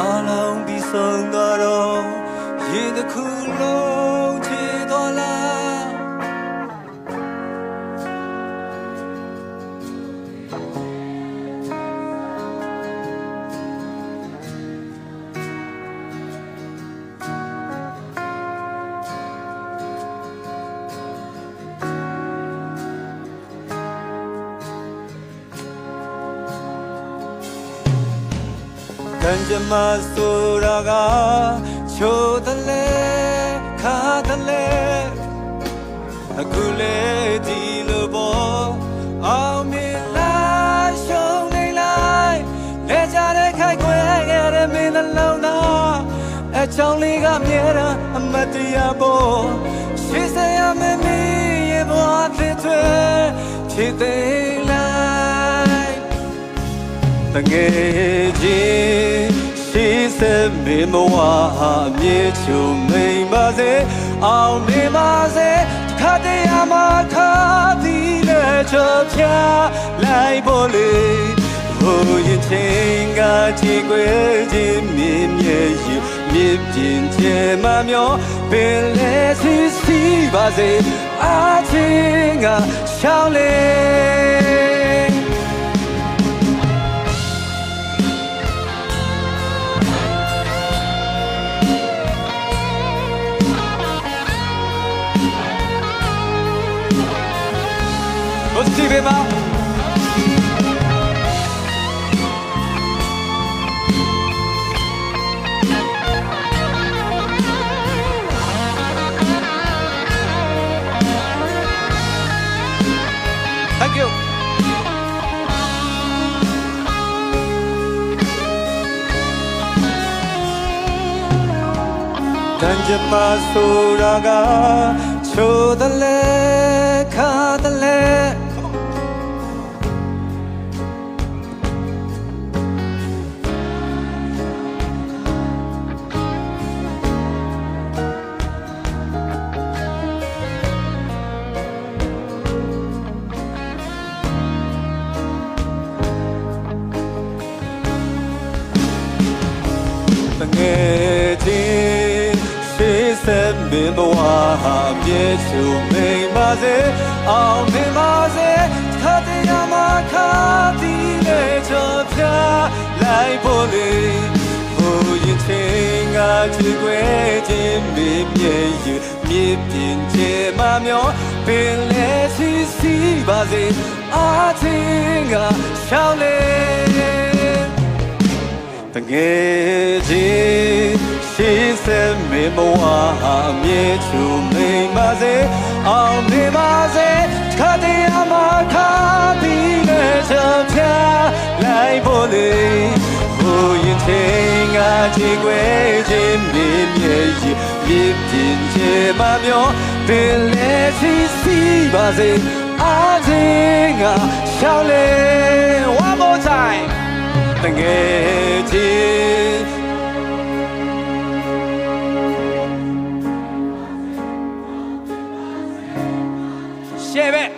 အလောင်းပြီးဆုံးသွားတော့ရေတစ်ခုလုံး ကံကြမ္မာဆိုတာကချိုးတယ်လေခါတယ်လေအခုလေဒီလိုပေါ်အောင်မြင်လားရှုံးနေလိုက်လဲကြတဲ့ခိုက်ခွဲခဲ့တဲ့မင်းနှလုံးသားအချောင်းလေးကမြဲတာအမတ်တရားပေါ်ရှိစရာမမီရဲ့ဘဝဖြစ်သွဲချစ်သိမ်းလိုက်တ ငယ်ချင်းရှိစမေမဝအမြေချုံမိန်ပါစေအောင်နေပါစေခတ်တရားမှာခါသည်နဲ့ချပြလိုက်ပေါ်လေဟိုရင်ချင်းကချီခွေခြင်းမြင်မြဲယူမြင်ပြင်းချေမမျောပင်လေစီစီပါစေအချင်းကရှောင်းလေ Positive ပါ Thank you တန်ကြမဆိုတာကချိုးတယ်လေခါတ စက်မင်းဘဝဟာမြေချုံမိန်ပါစေအောင်မြင်ပါစေခတ်တရားမှာခါတီးနဲ့ချောပြလိုက်ဖို့လေဟိုရင်ချင်းကချစ်ခွဲခြင်းမင်းမြေယူမြစ်ပြင်းချေမမျောပင်လေစီစီပါစေအာချင်းကရှောင်းလေတငယ်ချင်း ရှိစဲမေမဝအမြေချူမိန်ပါစေအောင်နေပါစေခတ်တရားမှာခါပြီးနဲ့ချပြလိုက်ဖို့လေဟိုရင်ချင်းကချီခွဲခြင်းမြင်မြဲယူမြစ်ပြင်းချေမမျောပင်လေစီစီပါစေအားချင်းကရှောင်းလေ one more time တငယ် ရှေ့